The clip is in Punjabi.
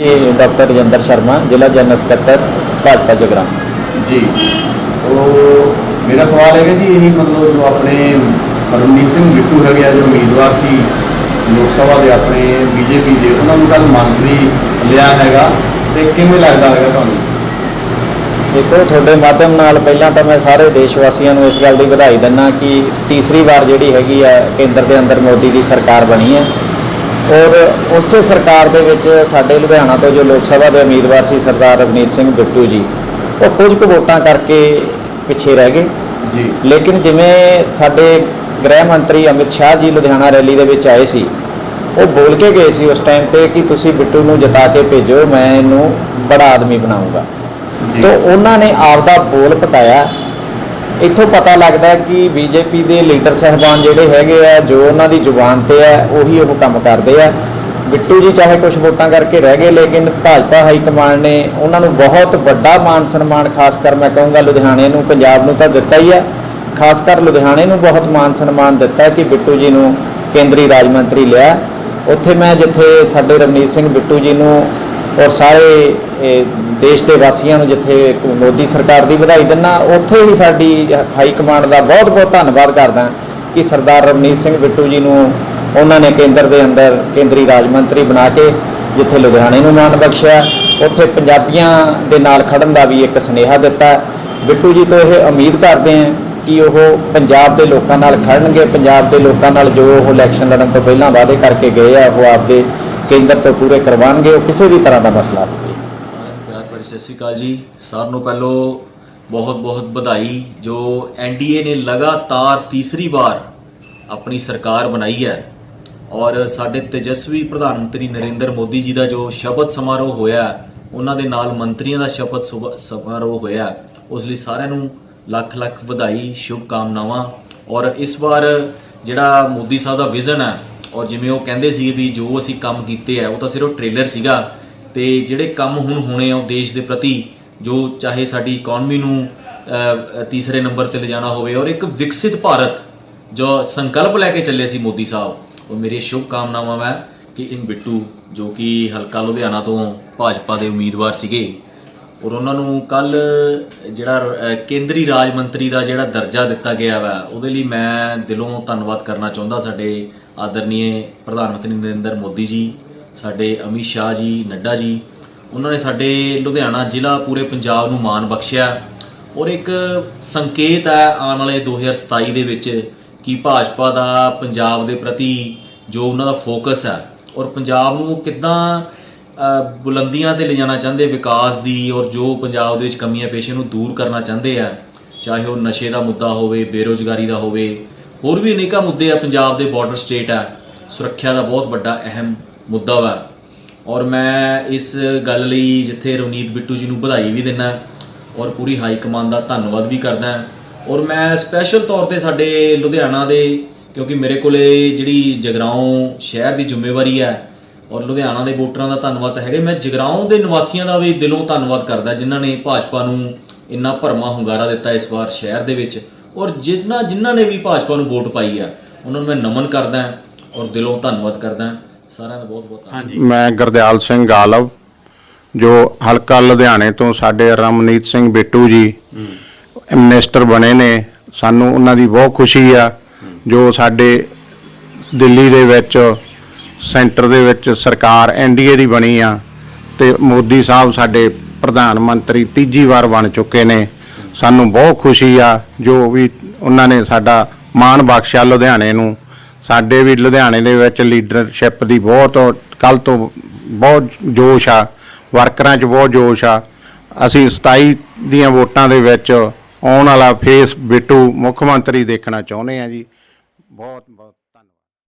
ਇਹ ਡਾਕਟਰ ਰਜਿੰਦਰ ਸ਼ਰਮਾ ਜ਼ਿਲ੍ਹਾ ਜਨਰਲ ਸਕੱਤਰ ਭਾਜਪਾ ਜਗਰਾਉਂ। ਜੀ। ਉਹ ਮੇਰਾ ਸਵਾਲ ਹੈਗਾ ਜੀ ਇਹ ਮਤਲਬ ਜੋ ਆਪਣੇ ਰਣਜੀਤ ਸਿੰਘ ਬਿੱਟੂ ਹੈਗੇ ਆ ਜੋ ਉਮੀਦਵਾਰ ਸੀ ਲੋਕ ਸਭਾ ਦੇ ਆਪਣੇ ਬੀਜੇਪੀ ਦੇ ਉਹਨਾਂ ਨੂੰ ਕੱਲ ਮੰਤਰੀ ਲਿਆ ਹੈਗਾ ਤੇ ਕਿਵੇਂ ਲੱਗਦਾ ਹੈਗਾ ਤੁਹਾਨੂੰ? ਦੇਖੋ ਤੁਹਾਡੇ ਮਾਧਿਅਮ ਨਾਲ ਪਹਿਲਾਂ ਤਾਂ ਮੈਂ ਸਾਰੇ ਦੇਸ਼ ਵਾਸੀਆਂ ਨੂੰ ਇਸ ਗੱਲ ਦੀ ਵਧਾਈ ਦਿੰਦਾ ਕਿ ਤੀਸਰੀ ਵਾਰ ਜਿਹੜੀ ਹੈਗੀ ਆ ਕੇਂਦਰ ਦੇ ਅੰਦਰ ਮੋਦੀ ਦੀ ਸਰਕਾਰ ਬਣੀ ਹੈ। ਔਰ ਉਸੇ ਸਰਕਾਰ ਦੇ ਵਿੱਚ ਸਾਡੇ ਲੁਧਿਆਣਾ ਤੋਂ ਜੋ ਲੋਕ ਸਭਾ ਦੇ ਉਮੀਦਵਾਰ ਸੀ ਸਰਦਾਰ ਰਵਨੀਤ ਸਿੰਘ ਬਿੱਟੂ ਜੀ ਉਹ ਕੁਝ ਕੁ ਵੋਟਾਂ ਕਰਕੇ ਪਿੱਛੇ ਰਹਿ ਗਏ। ਜੀ। ਲੇਕਿਨ ਜਿਵੇਂ ਸਾਡੇ ਗ੍ਰਹਿ ਮੰਤਰੀ ਅਮਿਤ ਸ਼ਾਹ ਜੀ ਲੁਧਿਆਣਾ ਰੈਲੀ ਦੇ ਵਿੱਚ ਆਏ ਸੀ ਉਹ ਬੋਲ ਕੇ ਗਏ ਸੀ ਉਸ ਟਾਈਮ ਤੇ ਕਿ ਤੁਸੀਂ ਬਿੱਟੂ ਨੂੰ ਜਿਤਾ ਕੇ ਭੇਜੋ ਮੈਂ ਇਹਨੂੰ ਬੜਾ ਆਦਮੀ ਬਣਾਉਂਗਾ। ਤੋ ਉਹਨਾਂ ਨੇ ਆਪਦਾ ਬੋਲ ਪਤਾਇਆ ਇੱਥੋਂ ਪਤਾ ਲੱਗਦਾ ਹੈ ਕਿ ਬੀਜੇਪੀ ਦੇ ਲੀਡਰ ਸਹਿਬਾਨ ਜਿਹੜੇ ਹੈਗੇ ਆ, ਜੋ ਉਹਨਾਂ ਦੀ ਜ਼ੁਬਾਨ ਤੇ ਆ, ਉਹੀ ਉਹ ਕੰਮ ਕਰਦੇ ਆ। ਬਿੱਟੂ ਜੀ ਚਾਹੇ ਕੁਝ ਵੋਟਾਂ ਕਰਕੇ ਰਹਿ ਗਏ, ਲੇਕਿਨ ਭਾਜਪਾ ਹਾਈ ਕਮਾਂਡ ਨੇ ਉਹਨਾਂ ਨੂੰ ਬਹੁਤ ਵੱਡਾ ਮਾਨ ਸਨਮਾਨ, ਖਾਸ ਕਰ ਮੈਂ ਕਹੂੰਗਾ ਲੁਧਿਆਣੇ ਨੂੰ, ਪੰਜਾਬ ਨੂੰ ਤਾਂ ਦਿੱਤਾ ਹੀ ਹੈ ਖਾਸ ਕਰ ਲੁਧਿਆਣੇ ਨੂੰ ਬਹੁਤ ਮਾਨ ਸਨਮਾਨ ਦਿੱਤਾ ਕਿ ਬਿੱਟੂ ਜੀ ਨੂੰ ਕੇਂਦਰੀ ਰਾਜ ਮੰਤਰੀ ਲਿਆ। ਉੱਥੇ ਮੈਂ ਜਿੱਥੇ ਸਾਡੇ ਰਵਨੀਤ ਸਿੰਘ ਬਿੱਟੂ ਜੀ ਨੂੰ ਔਰ ਸਾਰੇ ਦੇਸ਼ ਦੇ ਵਾਸੀਆਂ ਨੂੰ ਜਿੱਥੇ ਮੋਦੀ ਸਰਕਾਰ ਦੀ ਵਧਾਈ ਦਿੰਨਾ ਉੱਥੇ ਹੀ ਸਾਡੀ ਹਾਈ ਕਮਾਂਡ ਦਾ ਬਹੁਤ-ਬਹੁਤ ਧੰਨਵਾਦ ਕਰਦਾ ਕਿ ਸਰਦਾਰ ਰਵਨੀਤ ਸਿੰਘ ਬਿੱਟੂ ਜੀ ਨੂੰ ਉਹਨਾਂ ਨੇ ਕੇਂਦਰ ਦੇ ਅੰਦਰ ਕੇਂਦਰੀ ਰਾਜ ਮੰਤਰੀ ਬਣਾ ਕੇ ਜਿੱਥੇ ਲੁਧਿਆਣੇ ਨੂੰ ਮਾਣ ਬਖਸ਼ਿਆ, ਉੱਥੇ ਪੰਜਾਬੀਆਂ ਦੇ ਨਾਲ ਖੜਨ ਦਾ ਵੀ ਇੱਕ ਸੁਨੇਹਾ ਦਿੱਤਾ। ਬਿੱਟੂ ਜੀ ਤੋਂ ਇਹ ਉਮੀਦ ਕਰਦੇ ਹਾਂ ਕਿ ਉਹ ਪੰਜਾਬ ਦੇ ਲੋਕਾਂ ਨਾਲ ਖੜਨਗੇ, ਪੰਜਾਬ ਦੇ ਲੋਕਾਂ ਨਾਲ ਜੋ ਉਹ ਇਲੈਕਸ਼ਨ ਲੜਨ ਤੋਂ ਪਹਿਲਾਂ ਵਾਅਦੇ ਕਰਕੇ ਗਏ ਆ, ਉਹ ਆਪਦੇ ਕੇਂਦਰ ਤੋਂ ਪੂਰੇ ਕਰਵਾਉਣਗੇ, ਉਹ ਕਿਸੇ ਵੀ ਤਰ੍ਹਾਂ ਦਾ ਮਸਲਾ ਹੋਵੇ ਸਤਿ ਸ਼੍ਰੀ ਅਕਾਲ ਜੀ। ਸਾਰਿਆਂ ਨੂੰ ਪਹਿਲੋਂ ਬਹੁਤ ਬਹੁਤ ਵਧਾਈ, ਜੋ ਐਨਡੀਏ ਨੇ ਲਗਾਤਾਰ ਤੀਸਰੀ ਵਾਰ ਆਪਣੀ ਸਰਕਾਰ ਬਣਾਈ ਹੈ। ਔਰ ਸਾਡੇ ਤੇਜਸਵੀ ਪ੍ਰਧਾਨ ਮੰਤਰੀ ਨਰਿੰਦਰ ਮੋਦੀ ਜੀ ਦਾ ਜੋ ਸ਼ਪਥ ਸਮਾਰੋਹ ਹੋਇਆ, ਉਹਨਾਂ ਦੇ ਨਾਲ ਮੰਤਰੀਆਂ ਦਾ ਸ਼ਪਥ ਸੁਭ- ਸਮਾਰੋਹ ਹੋਇਆ, ਉਸ ਲਈ ਸਾਰਿਆਂ ਨੂੰ ਲੱਖ ਲੱਖ ਵਧਾਈ ਸ਼ੁਭ ਕਾਮਨਾਵਾਂ ਔਰ ਇਸ ਵਾਰ ਜਿਹੜਾ ਮੋਦੀ ਸਾਹਿਬ ਦਾ ਵਿਜ਼ਨ ਹੈ, ਔਰ ਜਿਵੇਂ ਉਹ ਕਹਿੰਦੇ ਸੀ ਵੀ ਜੋ ਅਸੀਂ ਕੰਮ ਕੀਤੇ ਆ ਉਹ ਤਾਂ ਸਿਰਫ ਟ੍ਰੇਲਰ ਸੀਗਾ। ਤੇ ਜਿਹੜੇ ਕੰਮ ਹੁਣ ਹੋਣੇ ਆ ਉਹ ਦੇਸ਼ ਦੇ ਪ੍ਰਤੀ, ਜੋ ਚਾਹੇ ਸਾਡੀ ਇਕਨੋਮੀ ਨੂੰ ਤੀਸਰੇ ਨੰਬਰ ਤੇ ਲਿਜਾਣਾ ਹੋਵੇ ਔਰ ਇੱਕ ਵਿਕਸਿਤ ਭਾਰਤ ਜੋ ਸੰਕਲਪ ਲੈ ਕੇ ਚੱਲੇ ਸੀ ਮੋਦੀ ਸਾਹਿਬ, ਉਹ ਮੇਰੀ ਸ਼ੁਭ ਕਾਮਨਾਵਾਂ ਹੈ ਕਿ ਇਨ ਬਿੱਟੂ, ਜੋ ਕਿ ਹਲਕਾ ਲੁਧਿਆਣਾ ਤੋਂ ਭਾਜਪਾ ਦੇ ਉਮੀਦਵਾਰ ਸੀਗੇ, ਔਰ ਉਹਨਾਂ ਨੂੰ ਕੱਲ ਜਿਹੜਾ ਕੇਂਦਰੀ ਰਾਜ ਮੰਤਰੀ ਦਾ ਜਿਹੜਾ ਦਰਜਾ ਦਿੱਤਾ ਗਿਆ ਵਾ, ਉਹਦੇ ਲਈ ਮੈਂ ਦਿਲੋਂ ਧੰਨਵਾਦ ਕਰਨਾ ਚਾਹੁੰਦਾ ਸਾਡੇ ਆਦਰਨੀਏ ਪ੍ਰਧਾਨ ਮੰਤਰੀ ਨਰਿੰਦਰ ਮੋਦੀ ਜੀ ਸਾਡੇ ਅਮਿਤ ਸ਼ਾਹ ਜੀ, ਨੱਡਾ ਜੀ, ਉਹਨਾਂ ਨੇ ਸਾਡੇ ਲੁਧਿਆਣਾ ਜ਼ਿਲ੍ਹਾ ਪੂਰੇ ਪੰਜਾਬ ਨੂੰ ਮਾਣ ਬਖਸ਼ਿਆ। ਔਰ ਇੱਕ ਸੰਕੇਤ ਹੈ ਆਉਣ ਵਾਲੇ 2027 ਦੇ ਵਿੱਚ ਕਿ ਭਾਜਪਾ ਦਾ ਪੰਜਾਬ ਦੇ ਪ੍ਰਤੀ ਜੋ ਉਹਨਾਂ ਦਾ ਫੋਕਸ ਹੈ ਔਰ ਪੰਜਾਬ ਨੂੰ ਕਿੱਦਾਂ ਬੁਲੰਦੀਆਂ ਤੇ ਲਿਜਾਣਾ ਚਾਹੁੰਦੇ, ਵਿਕਾਸ ਦੀ ਔਰ ਜੋ ਪੰਜਾਬ ਦੇ ਵਿੱਚ ਕਮੀਆਂ ਪੇਸ਼ੇ ਨੂੰ ਦੂਰ ਕਰਨਾ ਚਾਹੁੰਦੇ ਆ, ਚਾਹੇ ਉਹ ਨਸ਼ੇ ਦਾ ਮੁੱਦਾ ਹੋਵੇ, ਬੇਰੋਜ਼ਗਾਰੀ ਦਾ ਹੋਵੇ, ਹੋਰ ਵੀ ਅਨੇਕਾਂ ਮੁੱਦੇ ਆ ਪੰਜਾਬ ਦੇ ਬਾਰਡਰ ਸਟੇਟ ਆ ਸੁਰੱਖਿਆ ਦਾ ਬਹੁਤ ਵੱਡਾ ਅਹਿਮ ਮੁੱਦਾ ਵਾ। ਔਰ ਮੈਂ ਇਸ ਗੱਲ ਲਈ ਜਿੱਥੇ ਰਵਨੀਤ ਬਿੱਟੂ ਜੀ ਨੂੰ ਵਧਾਈ ਵੀ ਦਿੰਦਾ ਔਰ ਪੂਰੀ ਹਾਈ ਕਮਾਂਡ ਦਾ ਧੰਨਵਾਦ ਵੀ ਕਰਦਾ ਔਰ ਮੈਂ ਸਪੈਸ਼ਲ ਤੌਰ ਤੇ ਸਾਡੇ ਲੁਧਿਆਣਾ ਦੇ, ਕਿਉਂਕਿ ਮੇਰੇ ਕੋਲੇ ਜਿਹੜੀ ਜਗਰਾਉਂ ਸ਼ਹਿਰ ਦੀ ਜ਼ਿੰਮੇਵਾਰੀ ਹੈ, ਔਰ ਲੁਧਿਆਣਾ ਦੇ ਵੋਟਰਾਂ ਦਾ ਧੰਨਵਾਦ ਤਾਂ ਹੈਗਾ ਮੈਂ ਜਗਰਾਉਂ ਦੇ ਨਿਵਾਸੀਆਂ ਦਾ ਵੀ ਦਿਲੋਂ ਧੰਨਵਾਦ ਕਰਦਾ, ਜਿਨ੍ਹਾਂ ਨੇ ਭਾਜਪਾ ਨੂੰ ਇੰਨਾ ਭਰਮਾ ਹੁੰਗਾਰਾ ਦਿੱਤਾ ਇਸ ਵਾਰ ਸ਼ਹਿਰ ਦੇ ਵਿੱਚ। ਔਰ ਜਿਨ੍ਹਾਂ ਜਿਨ੍ਹਾਂ ਨੇ ਵੀ ਭਾਜਪਾ ਨੂੰ ਵੋਟ ਪਾਈ ਆ, ਉਹਨਾਂ ਨੂੰ ਮੈਂ ਨਮਨ ਕਰਦਾ ਔਰ ਦਿਲੋਂ ਧੰਨਵਾਦ ਕਰਦਾ ਸਾਰਿਆਂ ਦਾ ਬਹੁਤ ਬਹੁਤ ਧੰਨਵਾਦ। ਮੈਂ ਗੁਰਦਿਆਲ ਸਿੰਘ ਗਾਲਵ ਜੋ ਹਲਕਾ ਲੁਧਿਆਣੇ ਤੋਂ ਸਾਡੇ ਰਮਨੀਤ ਸਿੰਘ ਬਿੱਟੂ ਜੀ ਮਿਨਿਸਟਰ ਬਣੇ ਨੇ। ਸਾਨੂੰ ਉਹਨਾਂ ਦੀ ਬਹੁਤ ਖੁਸ਼ੀ ਆ ਜੋ ਸਾਡੇ ਦਿੱਲੀ ਦੇ ਵਿੱਚ ਸੈਂਟਰ ਦੇ ਵਿੱਚ ਸਰਕਾਰ ਐਨਡੀਏ ਦੀ ਬਣੀ ਆ ਤੇ ਮੋਦੀ ਸਾਹਿਬ ਸਾਡੇ ਪ੍ਰਧਾਨ ਮੰਤਰੀ ਤੀਜੀ ਵਾਰ ਬਣ ਚੁੱਕੇ ਨੇ। ਸਾਨੂੰ ਬਹੁਤ ਖੁਸ਼ੀ ਆ ਜੋ ਵੀ ਉਹਨਾਂ ਨੇ ਸਾਡਾ ਮਾਣ ਬਖਸ਼ਿਆ ਲੁਧਿਆਣੇ ਨੂੰ। ਸਾਡੇ ਵੀ ਲੁਧਿਆਣੇ ਦੇ ਵਿੱਚ ਲੀਡਰਸ਼ਿਪ ਦੀ ਬਹੁਤ ਕੱਲ ਤੋਂ ਬਹੁਤ ਜੋਸ਼ ਆ, ਵਰਕਰਾਂ 'ਚ ਬਹੁਤ ਜੋਸ਼ ਆ। ਅਸੀਂ 27 ਦੀਆਂ ਵੋਟਾਂ ਦੇ ਵਿੱਚ ਆਉਣ ਵਾਲਾ ਫੇਸ ਬਿੱਟੂ ਮੁੱਖ ਮੰਤਰੀ ਦੇਖਣਾ ਚਾਹੁੰਦੇ ਆ ਜੀ। ਬਹੁਤ ਬਹੁਤ